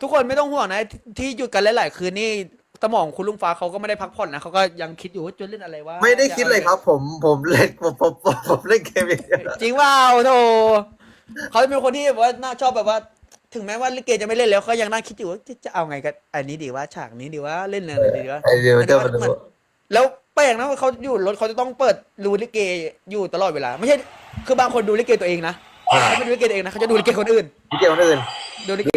ทุกคนไม่ต้องห่วงนะที่ที่หยุดกันหลายๆคืนนี่สมองคุณลุงฟ้าเขาก็ไม่ได้พักผ่อนนะเขาก็ยังคิดอยู่ว่าจะเล่นอะไรวะไม่ได้คิดเลยครับ ผมผมเล่นผมผมผมผมเล่นเกมอย่างเดียวจริงว่าโธ่เขาเป็นคนที่แบบว่าน่าชอบแบบว่า ถึงแม้ว่าลิเกจะไม่เล่นแล้วเขายังนั่งคิดอยู่ว่าจะจะเอาไงกันอันนี้ดีว่าฉากนี้ดีว่าเล่นอะไรดีวะไอเดียวเจอมันเหมือนแล้วแปลกนะว่าเขาอยู่รถเขาจะต้องเปิดดูลิเกอยู่ตลอดเวลา ไม่ใช่คือบางคนดูลิเกตัวเองนะเขาไม่ดูลิเกตัวเองนะเขาจะดูลิเกคนอื่น เกมคนอื่น ดูลิเก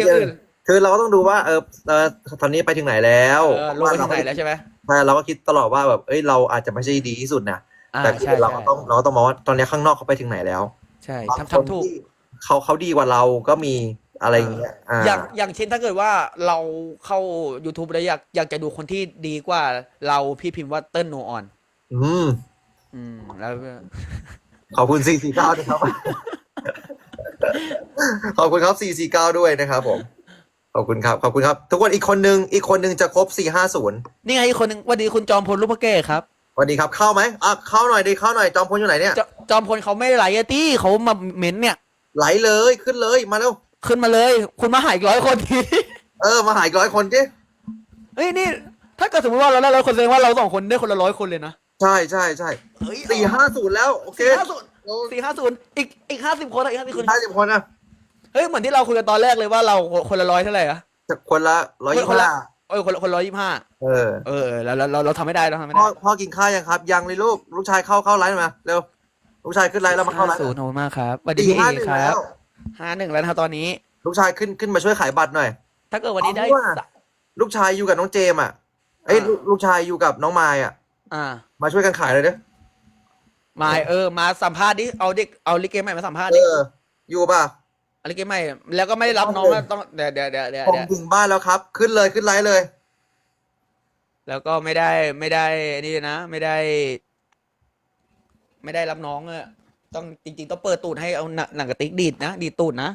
คนอื่นคือเราก็ต้องดูว่าเออเออตอนนี้ไปถึงไหนแล้วเออลงไปที่ไหนแล้วใช่ไหมใช่เราก็คิดตลอดว่าแบบเอ้ยเราอาจจะไม่ใช่ดีที่สุดนะอ่าแต่ใช่เราใช่ก็ต้องเราก็ต้องมองว่าตอนนี้ข้างนอกเขาไปถึงไหนแล้วใช่บางทำคนทำถูก ที่เขาเขาดีกว่าเราก็มีอะไรอย่างเงี้ยอ่า อย่างอย่างเช่นถ้าเกิดว่าเราเข้า YouTube แล้วอยากอยากจะดูคนที่ดีกว่าเราพี่พิมพ์ว่าเติ้ลโนออน อืมอืม แล้วก็ขอบคุณสี่สี่เก้านะครับ ขอบคุณครับสี่สี่เก้าด้วยนะครับผมข อบคุณครับ ขอบคุณครับ ทุกคนอีกคนนึง อีกคนนึงจะครบสี่ห้าศูนย์นี่ไงอีกคนหนึ่งวันดีคุณจอมพลลูกพระเก้ครับสวัสดีครับ เข้าไหมอะเข้าหน่อยดิ เข้าหน่อย จอมพลอยู่ไหนเนี่ยจจอมพลเขาไม่ไหลอะตี้เขามาเม้นเนี่ย ไหลเลย ขึ้นเลย มาเร็ว ขึ้นมาเลย คุณมาหาอีกร้อยคนที เออ มาหาอีกร้อยคนดิ เฮ้ยนี่ ถ้าเกิดสมมติว่าเราได้ร้อยคนแสดงว่าเราสองคนได้คนละร้อยคนเลยนะใช่ใช่ใช่เฮ้ยสี่ห้าศูนย์แล้ว โอเคสี่ห้าศูนย์สี่ห้าศูนย์อีกอีกห้าสิบคนอะอีกห้าสิบคน ห้าสิบคนนะ เฮ้ยเหมือนที่เราคุยกันตอนแรกเลยว่าเราคนละร้อยเท่าไหร่อะคนละร้อยยี่คนสิบละห้าเออคนละคนร้อยยี่ห้าเออเออแล้วเราเราเราทำไม่ได้เราทำไม่พ่อได้พ่อกินข้าวยังครับ ยังเลยลูกลูกชายเข้าเข้าไลฟ์มาเร็วลูกชายขึ้นไลฟ์แล้วมาเข้าไลฟ์ศูนย์ขอบคุณมากครับสวัสดีสี่พี่ห้าเอหนึ่งครัแล้บวห้าหนึ่งแล้วนะครับตอนนี้ ลูกชายขึ้นขึ้นมาช่วยขายบัตรหน่อย ถ้าเกิดวันนี้ได้เอาว่ะสะลูกชายอยู่กับน้องเจมส์อะเอ้ยอ่าลูกลูกชายอยู่กับน้องมายอะ อ่า มาช่วยกันขายเลยเด้อมาเออ มาสัมภาษณ์ดิ เอาเด็ก เอาลิเกใหม่มาสัมภาษณ์เอดิออยู่ป่ะเอาลิเกใหม่แล้วก็ไม่ได้รับน้องนะต้องเดี๋ยวเดี๋ยวเดี๋ยวเดี๋ยวผมเดี๋ยวถึงบ้านแล้วครับ ขึ้นเลยขึ้นไลฟ์เลย แล้วก็ไม่ได้ไม่ได้นี่นะ ไม่ได้ ไม่ได้รับน้องอะต้องจริง ๆ ต้องเปิดตูดให้เอาหนังหนังกระติกดีดนะดีดตูดนะ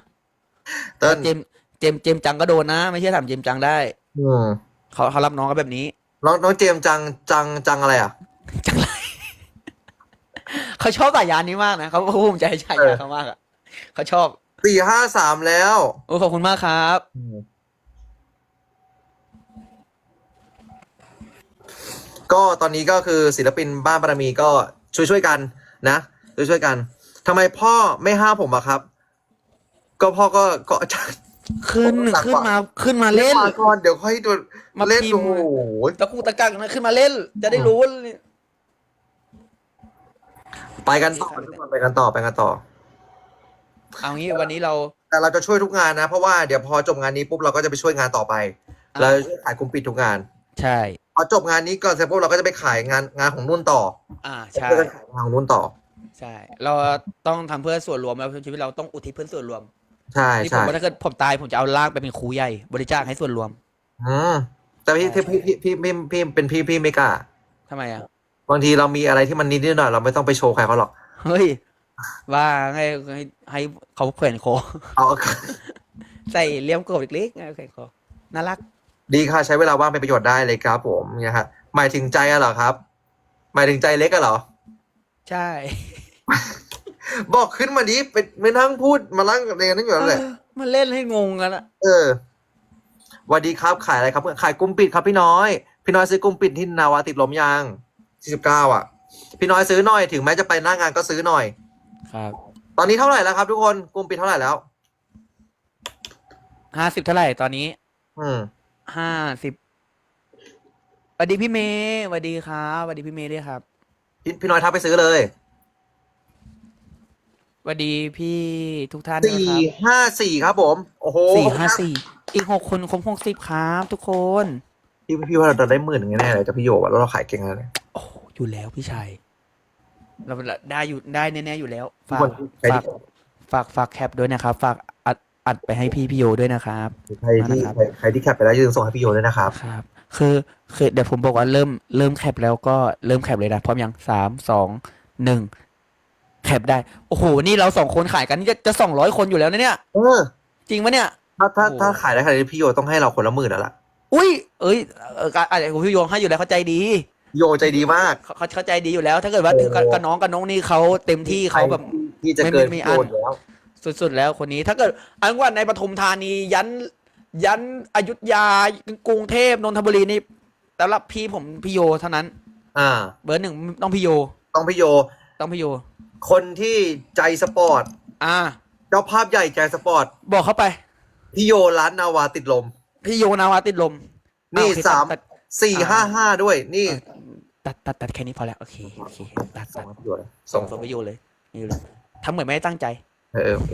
เติ้ลเจมส์เจมส์เจมส์จังก็โดนนะ ไม่ใช่ถามเจมส์จังได้อืมเขาเขารับน้องกันแบบนี้ น้องน้องเจมส์จังจังจังอะไรอะ จังไร เขาชอบสายยานนี้มากนะเขาภูมิใจฉายาเขามากอะเขาชอบ สี่ห้าสามแล้ว โอ้ขอบคุณมากครับ ก็ตอนนี้ก็คือศิลปินบ้านบารมีก็ช่วยช่วยๆกันนะช่วยช่วยๆกันทำไมพ่อไม่ห้ามผมอะครับ ก็พ่อก็ก็ ขึ้นหนักขึ้นกว่ามาขึ้นมาเล่น มาก่อนเดี๋ยวค่อยดูมาเล่นพิมดูพ์ โอ้โหตะกูตะกักนะขึ้นมาเล่น จะได้รู้ว่า ไปกันต่อทุกคนไปกันต่อไปกันต่อ เอางี้วันนี้เราแต่เราจะช่วยทุกงานนะ เพราะว่าเดี๋ยวพอจบงานนี้ปุ๊บเราก็จะไปช่วยงานต่อไปอะเราจะช่วยขายกลุ่มปิดทุกงานใช่ พอจบงานนี้ก่อนเสร็จปุ๊บเราก็จะไปขายงานงานของนุ่นต่ออ่าใช่ช่วยกันขายงานของนุ่นต่อ ใช่ เราต้องทำเพื่อส่วนรวมแล้วชีวิตเราต้องอุทิศเพื่อส่วนรวม ใช่นี่ผใช่มว่าถ้าเกิดผมตายผมจะเอาร่างไปเป็นครูใหญ่บริจาคให้ส่วนรวมอืมแต่พี่ใช่พี่พี่พี่พี่พี่เป็นพี่พี่ไม่กล้าทำไมอะบางทีเรามีอะไรที่มันนิดนิดหน่อยเราไม่ต้องไปโชว์ใครเขาหรอกเฮ้ย ว่าให้ให้ให้เขาแขวนคอเอาใส่เลี่ยมกบเล็กๆไงแขวนคอน่ารัก ดีค่ะใช้เวลาว่างเป็นประโยชน์ได้เลยครับ ผมเนี่ยฮะหมายถึงใจอะเหรอครับ หมายถึงใจเล็กอะเหรอ ใช่ บอกขึ้นมาดิไปไม่นั่งพูดมานั่งเรียนนั่นอยู่นั่นแหละเออมันเล่นให้งงกันอะเออสวัสดีครับขายอะไรครับขายกลุ่มปิดครับพี่น้อย พี่น้อยซื้อกลุ่มปิดที่นาวาติดลมยางสี่สิบเก้าอะ พี่น้อยซื้อหน่อยถึงแม้จะไปหน้างานก็ซื้อหน่อย ครับตอนนี้เท่าไหร่แล้วครับทุกคนกลุ่มปิดเท่าไหร่แล้ว ห้าสิบเท่าไหร่ตอนนี้อืมห้าสิบสวัสดีพี่เมย์สวัสดีครับสวัสดีพี่เมย์ด้วยครับพี่พี่น้อยทักไปซื้อเลยสวัสดีพี่ทุกท่านนะสี่ครับห้าสี่ครับผม โอ้โหสี่ห้าสี่อีกหกคนครบหกสิบครับ ทุกคน พี่พี่ว่าเราจะได้หมื่นหนึ่งแน่ๆเลยจากพี่โยว่าแล้วเราขายเก่งแล้วเนี่ย โอ้โหอยู่แล้วพี่ชัย เราได้อยู่ได้แน่ๆอยู่แล้วทุกฝากคนใครฝากที่ฝากฝากแคปด้วยนะครับ ฝากอัดอัดไปให้พี่พี่โยด้วยนะครับใครที่นะครับใครใครที่แคปไปแล้วยืนส่งให้พี่โยด้วยนะครับครับ คือคือเดี๋ยวผมบอกว่าเริ่มเริ่มแคปแล้วก็เริ่มแคปเลยนะพร้อมยังสามสองหนึ่งแคปได้ โอ้โห นี่เราสองคนขายกันนี่จะจะสองร้อยคนอยู่แล้วนะเนี่ยเออจริงปะเนี่ย ถ้าถ้าโอ้ถ้าขายได้ขนาดนี้พี่โยต้องให้เราคนละหมื่นแล้วล่ะ อุ้ย เอ้ยเอออาจจะพี่โยงให้อยู่แล้วเขาใจดี โยใจดีมากเขาเขาเขาใจดีอยู่แล้ว ถ้าเกิดว่าโอ้ถึงกับกับน้องกับน้องนี่เขาเต็มที่เขาแบบ ที่จะเกินไม่พี่ไม่โยอั้นอยู่แล้ว สุดๆแล้วคนนี้ถ้าเกิดอันว่าในปทุมธานียัน ยันอยุธยากรุงเทพนนทบุรีนี่สำหรับพี่ผมพี่โยเท่านั้น อ่า เบอร์หนึ่งต้องพี่โย ต้องพี่โย ต้องพี่โย คนที่ใจสปอร์ตอ่า เจ้าภาพใหญ่ใจสปอร์ตบอกเข้าไป พี่โยร้านนาวาติดลม พี่โยนาวาติดลมนี่อ่โอเคสามตัด สี่ห้าห้าด้วย นี่ ตัดตัดตัดแค่นี้พอแล้วโอเคโอเคตัดส่ตังดให้พี่โยเลยส่ส่งงส่งไปโยเลยนี่เลยทำเหมือนไม่ได้ตั้งใจ เออโอเค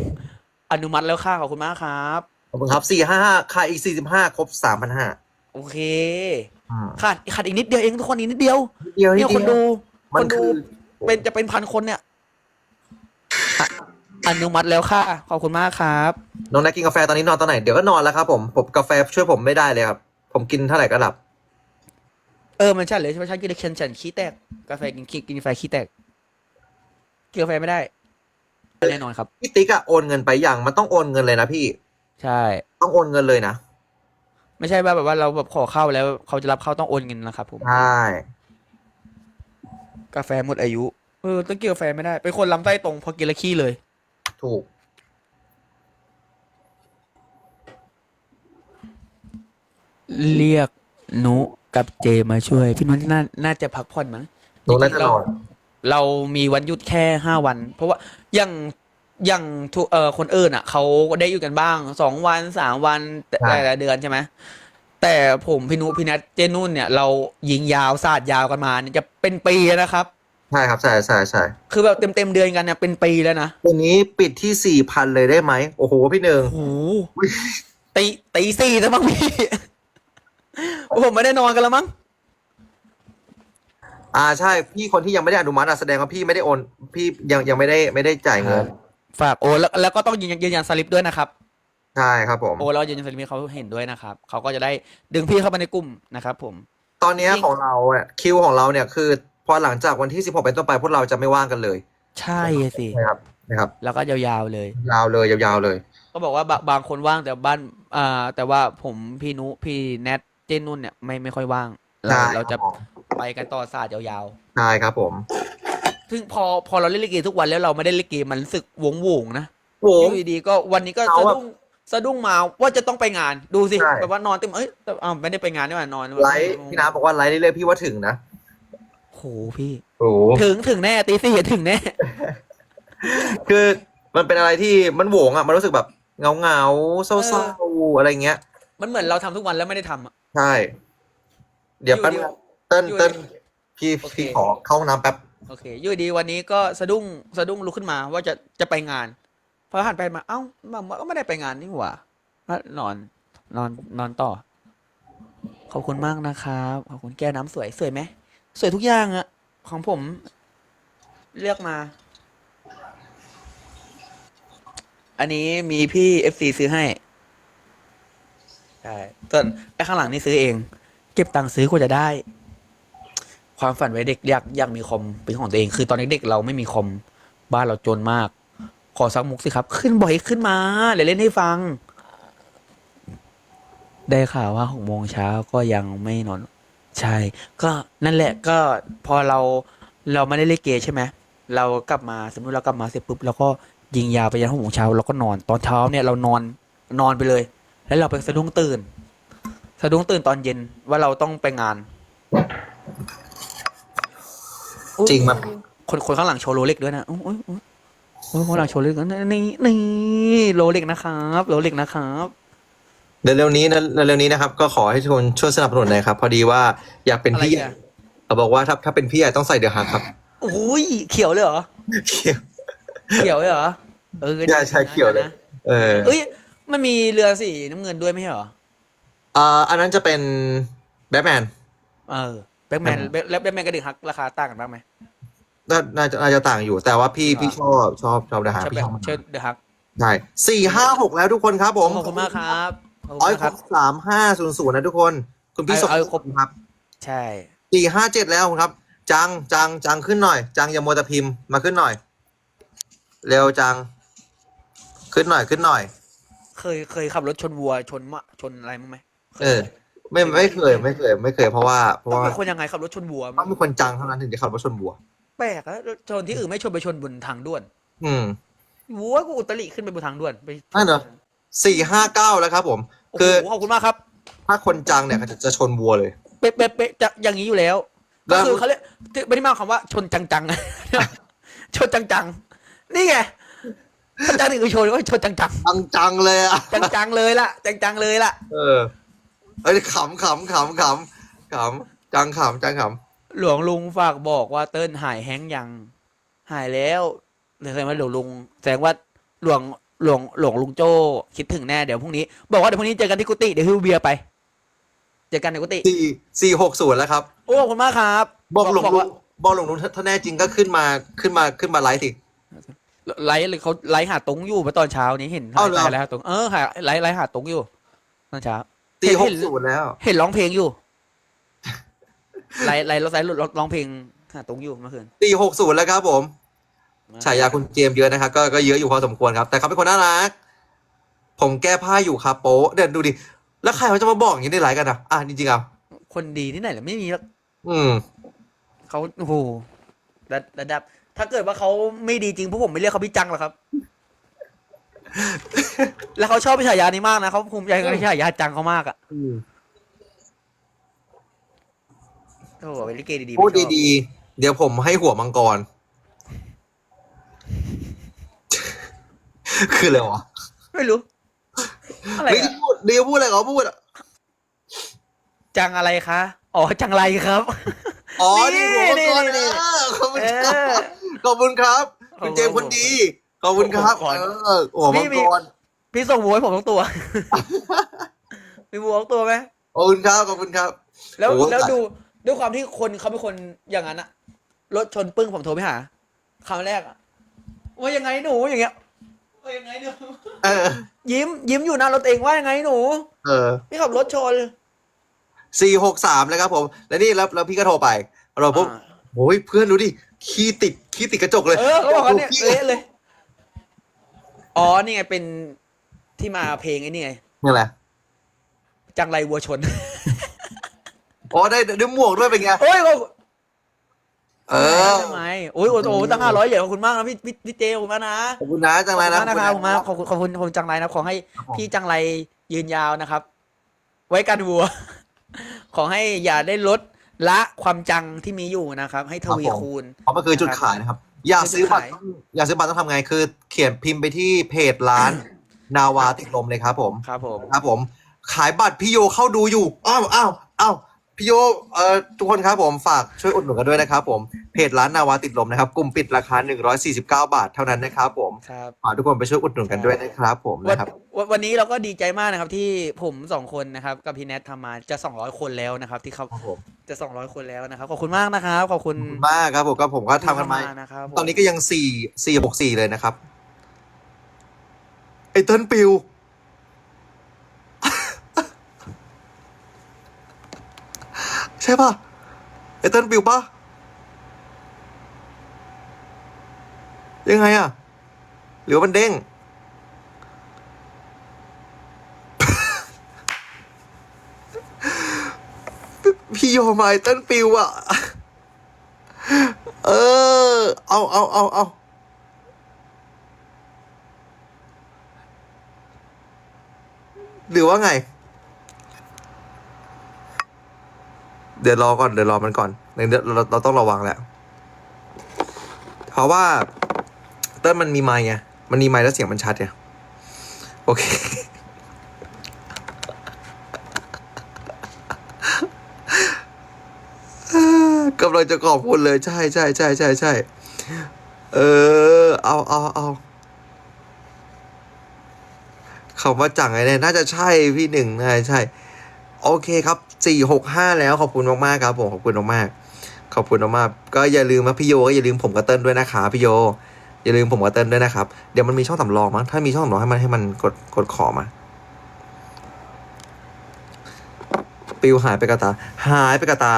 อนุมัติแล้วค่ะขอบคุณมากครับ ขอบคุณครับสี่ห้าห้าขายอีกสี่สิบห้าครบสามพันห้าโอเคขาดขาดอีกนิดเดียวเองทุกคนอีกนิดเดียวเดียวเนี่นี่ยคนดูมัคนนดูคือเป็นจะเป็นพันคนเนี่ยอะอนุมัติแล้วค่ะขอบคุณมากครับ น้องแนกกินกาแฟตอนนี้นอนตอนไหน เดี๋ยวก็นอนแล้วครับผมผมกาแฟช่วยผมไม่ได้เลยครับ ผมกินเท่าไหร่ก็หลับ เออมันใช่เลยใช่ไหมฉันกินเคนฉันขี้แตกกาแฟกินกินกาแฟขี้แตกกินกาแฟไม่ได้แน่นอนครับ พี่ติ๊กอะโอนเงินไปอย่างมันต้องโอนเงินเลยนะพี่ ใช่ ต้องโอนเงินเลยนะ ไม่ใช่ว่าแบบว่าเราแบบขอเข้าแล้วเขาจะรับเข้าต้องโอนเงินนะครับผมใช่กาแฟหมดอายุเออต้องกินกาแฟไม่ได้เป็นคนลำไส้ตรงพอกินแล้วขี้เลย ถูก เรียกนุ กับเจมาช่วย พี่นุ้นน่าน่าจะพักผ่อนมั้งหนูน่าจะนอนเรามีวันหยุดแค่ห้าวัน เพราะว่าอย่างอย่างทุกเอ่อคนอื่นอะเขาได้อยู่กันบ้างสองวันสามวันแต่ใช่ แต่ละเดือนใช่ไหมแต่ผมพี่นุพี่นัทเจนุ่นเนี่ย เรายิงยาวศาสตร์ยาวกันมาเนี่ยจะเป็นปีแล้วนะครับ ใช่ครับใช่ใช่ใช่คือแบบเต็มเต็มๆเดือนกันเนี่ยเป็นปีแล้วนะวันนี้ปิดที่สี่พันเลยได้ไหม โอ้โห พี่หนึ่งโอ้โหตีตีสี่แล้วมั้งพี่ ผมไม่ได้นอนกันแล้วมั้ง อ่าใช่พี่คนที่ยังไม่ได้อนุมัติอะแสดงว่าพี่ไม่ได้โอน พี่ยังยังไม่ได้ไม่ได้จ่ายเงิน ฝากโอนแล้วแล้วก็ต้องยืนยันยืนยันสลิปด้วยนะครับ ใช่ครับผม โอนแล้วยืนยันสลิปให้เขาเห็นด้วยนะครับ เขาก็จะได้ดึงพี่เข้ามาในกลุ่มนะครับผม ตอนเนี้ยจริง ของเราเนี่ยคิวของเราเนี่ยคือพอหลังจากวันที่สิบหกเป็นต้นไปพวกเราจะไม่ว่างกันเลยใช่สิ นะครับนะครับแล้วก็ยาวๆเลย ยาวเลยยาวๆเลย ก็บอกว่าบางบางคนว่างแต่บ้านอ่าแต่ว่าผมพี่นุพี่แนท เจนนุ่นเนี่ยไม่ไม่ค่อยว่างเราใช่เราจะครับผม ไปกันต่อศาสตร์ยาวใช่ครับผมๆ ซึ่งพอพอเราเล่นลิเกทุกวันแล้วเราไม่ได้เล่นลิเกมันรู้สึกวงวงๆนะโอ้อยู่ดีๆก็วันนี้ก็เอาสะอะดุ้งสะดุ้งมาว่าจะต้องไปงานดูสิใช่ แบบว่านอนเต็มเอ้ยแต่อ้าวไม่ได้ไปงานนี่หว่านอนไลฟ์พี่น้ำบอกว่าไลฟ์เรื่อยๆพี่ว่าถึงนะโหพี่ โอ้ถึงถึงแน่ตีสี่ถึงแน่ คือมันเป็นอะไรที่มันโหวงอะมันรู้สึกแบบเงาเงาๆเศร้าๆอะไรเงี้ย มันเหมือนเราทำทุกวันแล้วไม่ได้ทำอะ ใช่ เดี๋ยวแป๊บอยู่นึงเติ้ลอยู่เติ้ลพี่โอเค พี่ขอเข้าห้องน้ำแป๊บ โอเคอยู่ดีวันนี้ก็สะดุ้งสะดุ้งลุกขึ้นมาว่าจะจะไปงานพอหันไปมาเอ้ามันก็ไม่ได้ไปงานนี่หว่าก็นอน นอนนอนต่อ ขอบคุณมากนะครับขอบคุณแก้วน้ำสวยสวยไหมสวยทุกอย่างอะของผม เลือกมา อันนี้มีพี่เอฟซีซื้อให้ ใช่ส่วนไอ้ข้างหลังนี่ซื้อเอง เก็บตังค์ซื้อกว่าจะได้ ความฝันไว้เด็กอยากอยากมีคอมเป็นของตัวเอง คือตอนเด็กๆเราไม่มีคอมบ้านเราจนมาก ขอสักมุกสิครับ ขึ้นบ่อยขึ้นมาเดี๋ยวเล่นให้ฟัง ได้ข่าวว่าหกโมงเช้าก็ยังไม่นอน ใช่ ก็นั่นแหละก็พอเราเราไม่ได้เล่นเกมใช่ไหมเรากลับมาสมมติเรากลับมาเสร็จปุ๊บเราก็ยิงยาวไปยันหกโมงเช้าเราก็นอนตอนเช้าเนี่ยเรานอนนอนไปเลย แล้วเราไปสะดุ้งตื่น สะดุ้งตื่นตอนเย็นว่าเราต้องไปงานจริงมั้ยคนคนข้างหลังโชว์โรเล็กด้วยนะโอ้ยโอ้ยโอ้ยโอ้ยข้างหลังโชว์โรเล็กด้วยนะนี่นี่โรเล็กนะครับโรเล็กนะครับเร็วๆนี้นะเร็วๆนี้นะครับ ก็ขอให้ทุกคนช่วยสนับสนุนหน่อยครับ พอดีว่าอยากเป็นอะไรพี่อะเขาบอกว่าถ้าถ้าเป็นพี่ใหญ่ต้องใส่เดือดฮักครับโอ้ยเขียวเลยเหรอเขียวเลยเหรอเออใช่ใช่เขียวเลยนะเออเอ้ย มันมีเรือสีน้ำเงินด้วยไม่ใช่เหรอ อ่าอันนั้นจะเป็นแบทแมน เออแบ็กแมนแล้วแบ็กแมนกับดึกฮักราคาต่างกันบ้างไหมน่าน่าจะน่าจะต่างอยู่ แต่ว่าพี่อ่าพี่ชอบชอบชอบเดือดฮักใช่พี่แบ็ชคอบเชิญเดอะฮักใช่สี่ห้าหกแล้วทุกคนครับผมขอบคุณมากครับขอบคุณร้อยมากคครรับ บสามห้าศูนย์ศูนย์นะทุกคน คุณพี่เอาสมเอาครบ ครับใช่ สี่ห้าเจ็ดแล้วครับ จังจังจังขึ้นหน่อย จังอย่ามัวแต่พิมพ์มาขึ้นหน่อย เร็วจัง ขึ้นหน่อยขึ้นหน่อย เคยเคยขับรถชนวัวชนมะชนอะไรมั้างไหมเออ ไม่ไม่เคยไม่เคย ไม่เคยเพราะว่าเพราะต้องว่าเป็นคนยังไงขับรถชนวัวต้องมีคนจังเท่านั้นถึงจะขับรถชนบัว แปลกอะชนที่อื่นไม่ชนไปชนบนทางด่วนอืม วัวกูอุตริขึ้นไปบนทางด่วนไปนั่นเหรอ สี่ห้าเก้าแล้วครับผม โอ้คืโหอขอบคุณมากครับ ถ้าคนจังเนี่ยจะจะชนวัวเลย เป๊ะเป๊ะเป๊ะจะอย่างนี้อยู่แล้ว แล้ก็ว คือเขาเรียกไม่ได้มาคำว่าชนจังๆ ชนจังๆ นี่ไงชน จังนี่คือชนก็ชนจังจังจังๆเลยอะๆจังๆเลยล่ะจังๆเลยล่ะ เออเอ้ยขำขำขำขำขำจังขำจังขหลวงลุงฝากบอกว่าเติ้ลหายแฮงก์ยัง หายแล้วเลยเคยมาหลวงลุงแสดงว่าหลวงหลวงหลวงลุงโจ้คิดถึงแน่เดี๋ยวพรุ่งนี้ บอกว่าเดี๋ยวพรุ่งนี้เจอกันที่กุฏิเดี๋ยวฮิวเบียร์ไปเจอกันในกุฏิำสี่สี่หกศูนย์แล้วครับ โอ้ขอบคุณมากครับบอกหลวงบอกลุว่างบอกหลวงลุงถ้าถ้าแน่จริงก็ขึ้นมาขึ้นมาขึ้นมาไลฟ์สิ ไลฟ์เลยเขาไลฟ์หาตรงอยู่เมื่อตอนเช้านี้เห็นอ้าวเหรอไลฟ์หาตรงเออหาไลฟ์ไลฟ์หาตรงอยู่ตอนเช้าสี่หเห็กน ศูนย์แล้ว เห็นร้องเพลงอยู่ ไลฟ์ไลฟ์ไลฟ์ร้องเพลงหาตรงอยู่เมื่อคืนสี่หกศูนย์แล้วครับผมฉายาคุณเจมส์เยอะนะครับก็ก็เยอะอยู่พอสมควรครับ แต่เขาเป็นคนน่ารัก ผมแก้ผ้าอยู่ครับโป๊ะเดี๋ยวดูดิ แล้วใครเขาจะมาบอกอย่างนี้ในไลฟ์กันอะอะจริงๆอะคนดีที่ไหนล่ะไม่มีหรอกอืม เขาโอ้โหระระดับ ถ้าเกิดว่าเขาไม่ดีจริงพวกผมไม่เรียกเขาพี่จังหรอกครับ แล้วเขาชอบฉายานี้มากนะเขาภูมิใจในฉายาจังเขามากอะโอ้โหเป็นลิเกดีๆพูดไม่ชอบดีๆ เดี๋ยวผมให้หัวมังกร คืออะไรวะไม่รู้ อะไรเฮ้ยอะพูดเดี๋ยวพูดอะไรเขาพูดอะจังอะไรคะ อ๋อจังไรครับ อ๋อนี่นี่หัวมังกรนี่นี่ เออขอบคุณเอครับอ ขอบคุณครับ คุณเจมส์คนดี ขอบคุณครับหัวมังกรเออหัวมังนี่กมีรพี่ส่งวัวให้ผมทั้งตัว มีวัวทั้งตัวไหมขอบคุณครับขอบคุณครับ แล้วโอ้แล้วตายดูด้วยความที่คนเขาเป็นคนอย่างนั้นอะรถชนปึ้งผมโทรไปหาคำแรกอะว่ายังไงหนูอย่างเงี้ยว่ายังไงหนูเออ ยิ้ม ยิ้มอยู่หน้ารถเองว่ายังไงหนู เออพี่ขับรถชนสี่หกสามเลยครับผม แล้วนี่แล้วแล้วพี่ก็โทรไปเราปุ๊บอ่า โอ้ยเพื่อนดูดิขี้ติดขี้ติดกระจกเลยเออเขาบอกว่าเนี่ยขี้เละเลย อ๋อ นี่ไงเป็นที่มาเพลงไอ้นี่ไง นี่แหละจังไรวัวชน อ๋อได้ได้หมวกด้วยเป็นไง โอ้ยเออทำไมโอ้ยโอ้โหตั้งห้าร้อยเหรียญขอบคุณมากนะพี่พี่พี่เจขอบคุณมากนะขอบคุณนะจังไรนะขอบคุณมากนะครับขอบคุณมากขอบคุณขอบคุณขอบคุณจังไรนะขอให้ครับผมพี่จังไรยืนยาวนะครับ ไว้กันวัว ขอให้อย่าได้ลด ละความจังที่มีอยู่นะครับ ให้ทวีคูณ เพราะมันคือจุดขายนะครับ อยากซื้อบัตรจุดขายต้องอยากซื้อบัตรต้องทำไงคือ เขียนพิมพ์ไปที่เพจร้าน นาวาติดลมเลยครับผม ครับผม ครับผม ขายบัตรพี่โยเข้าดูอยู่ อ้าวอ้าวอ้าว พี่โยเอ่อทุกคนครับผมฝากช่วยอุดหนุนกันด้วยนะครับผมเพจร้านนาวาติดลมนะครับกลุ่มปิดราคา 149 บาทเท่านั้นนะครับผมครับฝากทุกคนไปช่วยอุดหนุนกันด้วยนะครับผมวันนะครับ วันวันนี้เราก็ดีใจมากนะครับที่ผมสองคนนะครับกับพี่แนททำมาจะสองร้อยคนแล้วนะครับ ที่เขาครับผม จะสองร้อยคนแล้วนะครับ ขอบคุณมากนะครับขอบคุณขอบคุณมากครับผมก็ผมก็ทำกันมานะครับผมตอนนี้ก็ยังสี่สี่หกสี่เลยนะครับไอเติ้ลปิว ช่ป่ะไอเติ้ลปิวป่ะ ยังไงอะ หรือว่ามันเด้ง พี่โยมาไอเติ้ลปิวอะ เออ เอาเอาเอาเอาหรือว่าไง เดี๋ยวรอก่อนเดี๋ยวรอมันก่อนเดี๋ยวเราเราต้องระวังแหละเพราะว่าเต้นมันมีไมค์ไงมันมีไมค์แล้วเสียงมันชัดไงโอเคกำลังจะขอบคุณเลยใช่ใช่ใช่ใช่ใช่เออ เอาเอาเอาคำว่าจังไงเนี่ยน่าจะใช่พี่หนึ่งน่าจะใช่ โอเคครับสี่หกห้าแล้วขอบคุณมากๆครับผมขอบคุณมากๆขอบคุณมากๆก็อย่าลืมนะพี่โยก็อย่าลืมผมกับเติ้ลด้วยนะคะพี่โยอย่าลืมผมกับเติ้ลด้วยนะครับเดี๋ยวมันมีช่องสำรองมั้งถ้ามีช่องสำรองให้มันให้มันกดกดขอมาปิวหายไปกระตา หายไปกระตา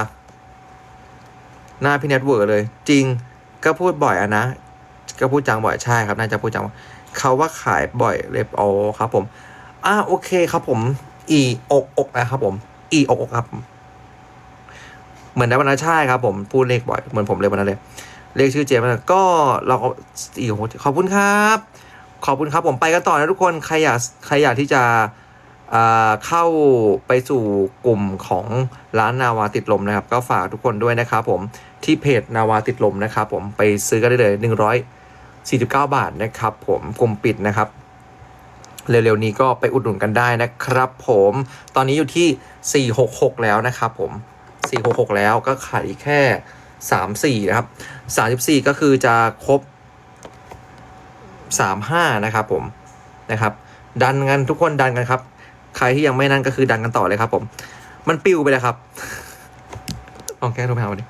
หน้าพี่เน็ตเวิร์กเลย จริงก็พูดบ่อยอะนะ ก็พูดจังบ่อยใช่ครับน่าจะพูดจังเขาว่าขายบ่อยเลยโอครับผม อ่าโอเคครับผม อีอกอกนะครับผม อีอกอกครับ เหมือนในวันนั้นใช่ครับผม พูดเลขบ่อย เหมือนผมเลยวันนั้นเลยเรียกชื่อเจมส์ก็เราก็อีโหขอบคุณครับ ขอบคุณครับผมไปกันต่อนะทุกคน ใครอยากใครอยากที่จะเข้าไปสู่กลุ่มของร้านนาวาติดลมนะครับ ก็ฝากทุกคนด้วยนะครับผมที่เพจนาวาติดลมนะครับผมไปซื้อกันได้เลย 149 บาทนะครับผมกลุ่มปิดนะครับ เร็วๆนี้ก็ไปอุดหนุนกันได้นะครับผมตอนนี้อยู่ที่ 466 แล้วนะครับผม 466 แล้วก็ขายอีกแค่ 34 นะครับ 34 ก็คือจะครบ 35 นะครับผมนะครับ ดันกันทุกคนดันกันครับ ใครที่ยังไม่นั่นก็คือดันกันต่อเลยครับผม มันปิวไปเลยครับลองแก้ทรไปหาวันนี้